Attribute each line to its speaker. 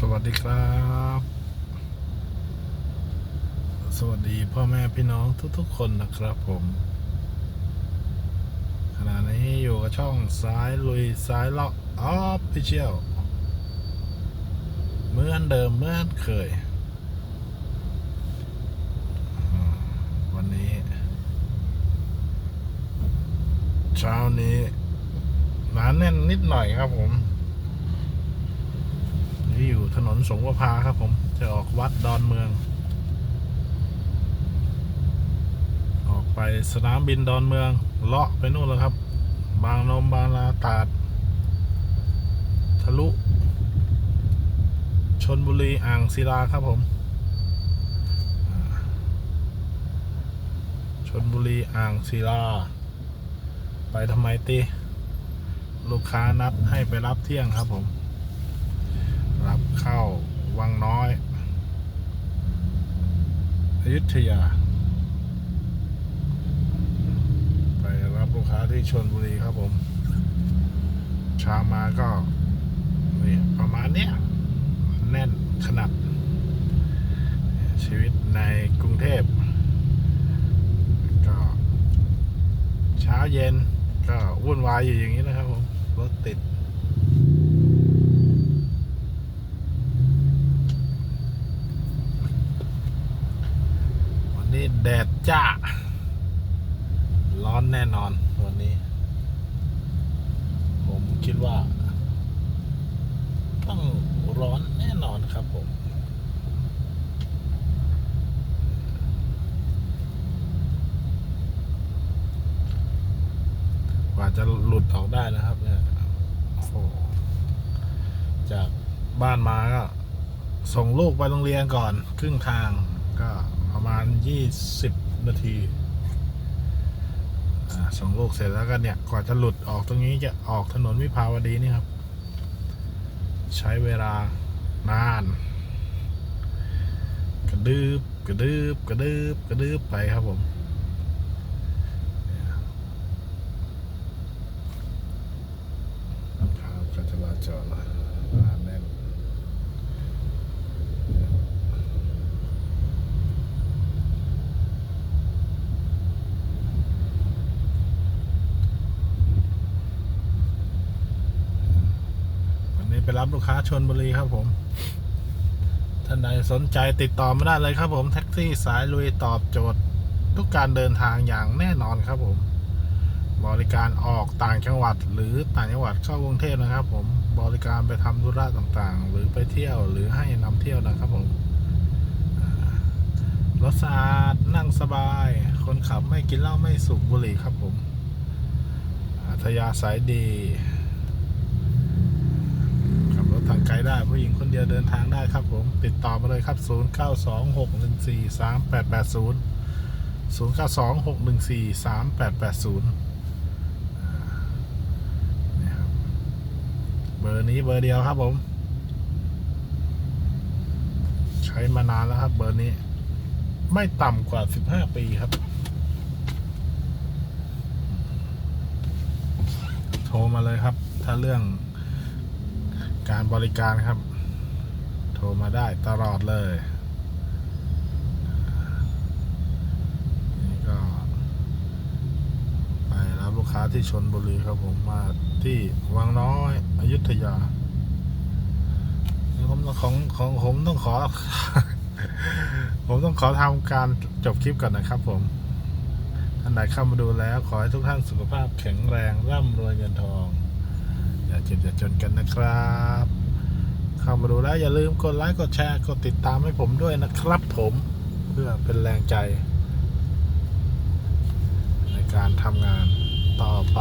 Speaker 1: สวัสดีครับ สวัสดีพ่อแม่พี่น้องทุกๆ คนนะครับผม ขณะนี้อยู่กับช่องซ้ายลุยซ้ายเลาะออฟฟิเชียลเหมือนเดิมเหมือนเคย วันนี้ เช้านี้หนาแน่นนิดหน่อยครับผม นี่อยู่ถนนสงประพาครับผมจะออกวัดดอนเมือง ออกไปสนามบินดอนเมือง เลาะไปนู่นแล้วครับ บางนมบางนาตาด ทะลุชนบุรีอ่างศิลาครับผมชนบุรีอ่างศิลา ไปทำไมตีลูกค้านัดให้ไปรับเที่ยงครับผม รับเข้าวังน้อยอยุธยา ไปรับลูกค้าที่ชนบุรีครับผม เช้ามาก็นี่ประมาณเนี้ย แน่นขนาด ชีวิตในกรุงเทพ ก็ เช้าเย็นก็วุ่นวายอยู่อย่างนี้นะครับผม รถติด วั นี้แดดจ้า ร้อนแน่นอนวันนี้ ผมคิดว่า ต้องร้อนแน่นอนครับผมกว่าจะหลุดออกได้นะครับเนี่ยจากบ้านมาก็ส่งลูกไปโรงเรียนก่อน ครึ่งทางก็ ประมาณยี่สิบนาทีส่งลูกเสร็จแล้วก็เนี่ยกว่าจะหลุดออกตรงนี้จะออกถนนวิภาวดีนี่ครับ ใช้เวลานาน กระดืบกระดืบกระดืบกระดืบไปครับผมครับการจราจรหนาแน่นวันนี้ ไปรับลูกค้าชนบุรีครับผม ท่านใดสนใจติดต่อมาได้เลยครับผม แท็กซี่สายลุยตอบโจทย์ ทุกการเดินทางอย่างแน่นอนครับผม บริการออกต่างจังหวัด หรือต่างจังหวัดเข้ากรุงเทพนะครับ ผม บริการไปทำธุระต่างๆ หรือไปเที่ยวหรือให้นำเที่ยวนะครับผมรถสะอาดนั่งสบาย คนขับไม่กินเหล้าไม่สูบบุหรี่ครับผมอัธยาศัยดี ทางไกลได้ผู้หญิงคนเดียวเดินทางได้ครับผม ติดต่อมาเลยครับ 0 9 2 6 1 4 3 8 8 0 0 9 2 6 1 4 3 8 8 0นี่ครับเบอร์นี้เบอร์เดียวครับผม ใช้มานานแล้วครับเบอร์นี้ ไม่ต่ำกว่า 15 ปีครับโทรมาเลยครับ ถ้าเรื่อง การบริการครับ โทรมาได้ตลอดเลยนี่ก็ไปรับลูกค้าที่ชนบุรีครับผมมาที่วังน้อยอยุธยาผมต้องของของผมต้องขอ ผมต้องขอทำการจบคลิปก่อนนะครับผมท่านใดเข้ามาดูแล้ว ขอให้ทุกท่านสุขภาพแข็งแรงร่ำรวยเงินทอง อย่าเจ็บอย่าจนกันนะครับ เข้ามาดูแล้วอย่าลืมกดไลค์กดแชร์กดติดตามให้ผมด้วยนะครับผมเพื่อเป็นแรงใจ ในการทำงานต่อไป